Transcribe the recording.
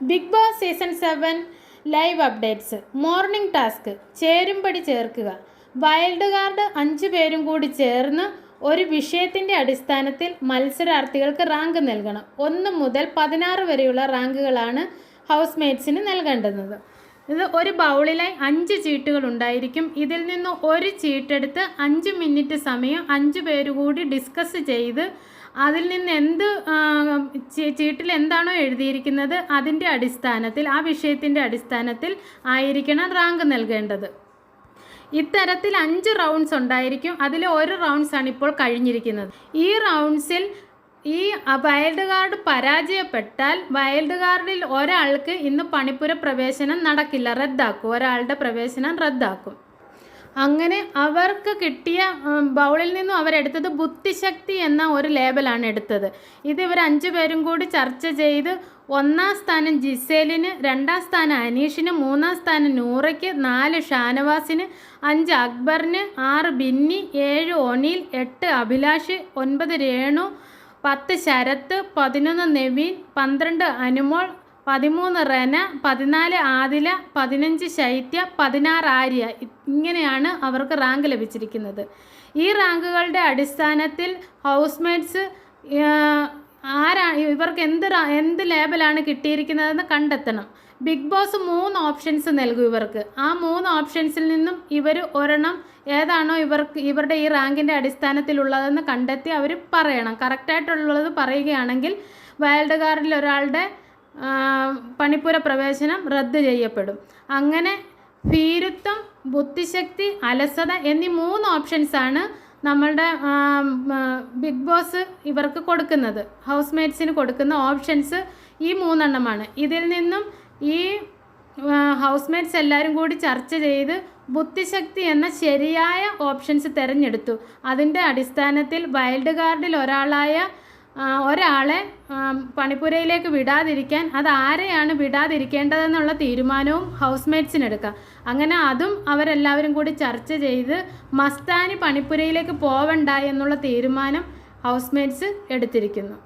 Bigg Boss season seven live updates. Morning task. ചേരുംപടി ചേർക്കുക. Wild card അഞ്ച് പേരും കൂടി ചേർന്ന് ഒരു വിഷയത്തിന്റെ അടിസ്ഥാനത്തിൽ മത്സരാർത്ഥികൾക്ക് റാങ്ക് നൽകണം. ഒന്ന് മുതൽ പതിനാറ് വരെയുള്ള റാങ്കുകളാണ് ഹൗസ് മേറ്റ്സിന് നൽകേണ്ടുന്നത്. ഇത് ഒരു ബൗളിലായി അഞ്ച് ചീട്ടുകൾ ഉണ്ടായിരിക്കും. ഇതിൽ നിന്ന് ഒരു ചീട്ടെടുത്ത് അഞ്ച് മിനിറ്റ് സമയം അഞ്ച് പേരുകൂടി ഡിസ്കസ് ചെയ്ത് അതിൽ നിന്ന് എന്ത് ചീട്ടിൽ എന്താണോ എഴുതിയിരിക്കുന്നത് അതിന്റെ അടിസ്ഥാനത്തിൽ ആ വിഷയത്തിന്റെ അടിസ്ഥാനത്തിൽ ആയിരിക്കണം റാങ്ക് നൽകേണ്ടത്. ഇത്തരത്തിൽ അഞ്ച് റൗണ്ട്സ് ഉണ്ടായിരിക്കും. അതിൽ ഒരു റൗണ്ട്സാണ് ഇപ്പോൾ കഴിഞ്ഞിരിക്കുന്നത്. ഈ റൗണ്ട്സിൽ ഈ വൈൽഡ് കാർഡ് പരാജയപ്പെട്ടാൽ വൈൽഡ് കാർഡിൽ ഒരാൾക്ക് ഇന്ന് പണിപ്പുര പ്രവേശനം നടക്കില്ല. റദ്ദാക്കും. ഒരാളുടെ പ്രവേശനം റദ്ദാക്കും. അങ്ങനെ അവർക്ക് കിട്ടിയ ബൗളിൽ നിന്നും അവരെടുത്തത് ബുദ്ധിശക്തി എന്ന ഒരു ലേബലാണ് എടുത്തത്. ഇത് ഇവർ അഞ്ചു പേരും കൂടി ചർച്ച ചെയ്ത് ഒന്നാം സ്ഥാനം ജിസേലിന് രണ്ടാം സ്ഥാനം അനീഷിന് മൂന്നാം സ്ഥാനം നൂറയ്ക്ക് നാല് ഷാനവാസിന് അഞ്ച് അക്ബറിന് ആറ് ബിന്നി ഏഴ് ഒനീൽ എട്ട് അഭിലാഷ് ഒൻപത് രേണു പത്ത് ശരത്ത് പതിനൊന്ന് നെവീൻ പന്ത്രണ്ട് അനുമോൾ പതിമൂന്ന് റെന പതിനാല് ആദില പതിനഞ്ച് ശൈത്യ പതിനാറ് ആര്യ. ഇങ്ങനെയാണ് അവർക്ക് റാങ്ക് ലഭിച്ചിരിക്കുന്നത്. ഈ റാങ്കുകളുടെ അടിസ്ഥാനത്തിൽ ഹൗസ്മേറ്റ്സ് ആരാ ഇവർക്ക് എന്ത് എന്ത് ലേബലാണ് കിട്ടിയിരിക്കുന്നതെന്ന് കണ്ടെത്തണം. ബിഗ് ബോസ് മൂന്ന് ഓപ്ഷൻസ് നൽകും ഇവർക്ക്. ആ മൂന്ന് ഓപ്ഷൻസിൽ നിന്നും ഇവർ ഒരെണ്ണം ഏതാണോ ഇവർക്ക് ഇവരുടെ ഈ റാങ്കിന്റെ അടിസ്ഥാനത്തിലുള്ളതെന്ന് കണ്ടെത്തി അവർ പറയണം. കറക്റ്റായിട്ടുള്ളത് പറയുകയാണെങ്കിൽ വൈൽഡ് കാർഡിൽ ഒരാളുടെ പണിപ്പുര പ്രവേശനം റദ്ദ് ചെയ്യപ്പെടും. അങ്ങനെ ഭീരുത്വം ബുദ്ധിശക്തി അലസത എന്നീ മൂന്ന് ഓപ്ഷൻസാണ് നമ്മളുടെ ബിഗ് ബോസ് ഇവർക്ക് കൊടുക്കുന്നത്. ഹൗസ് മേറ്റ്സിന് കൊടുക്കുന്ന ഓപ്ഷൻസ് ഈ മൂന്നെണ്ണമാണ്. ഇതിൽ നിന്നും ഈ ഹൗസ് മേറ്റ്സ് എല്ലാവരും കൂടി ചർച്ച ചെയ്ത് ബുദ്ധിശക്തി എന്ന ശരിയായ ഓപ്ഷൻസ് തിരഞ്ഞെടുത്തു. അതിന്റെ അടിസ്ഥാനത്തിൽ വൈൽഡ് കാർഡിൽ ഒരാളായ ഒരാളെ പണിപ്പുരയിലേക്ക് വിടാതിരിക്കാൻ അത് ആരെയാണ് വിടാതിരിക്കേണ്ടതെന്നുള്ള തീരുമാനവും ഹൗസ് മേറ്റ്സിനെടുക്കുക അങ്ങനെ അതും അവരെല്ലാവരും കൂടി ചർച്ച ചെയ്ത് മസ്താനി പണിപ്പുരയിലേക്ക് പോവണ്ട എന്നുള്ള തീരുമാനം ഹൗസ് മേറ്റ്സ് എടുത്തിരിക്കുന്നു.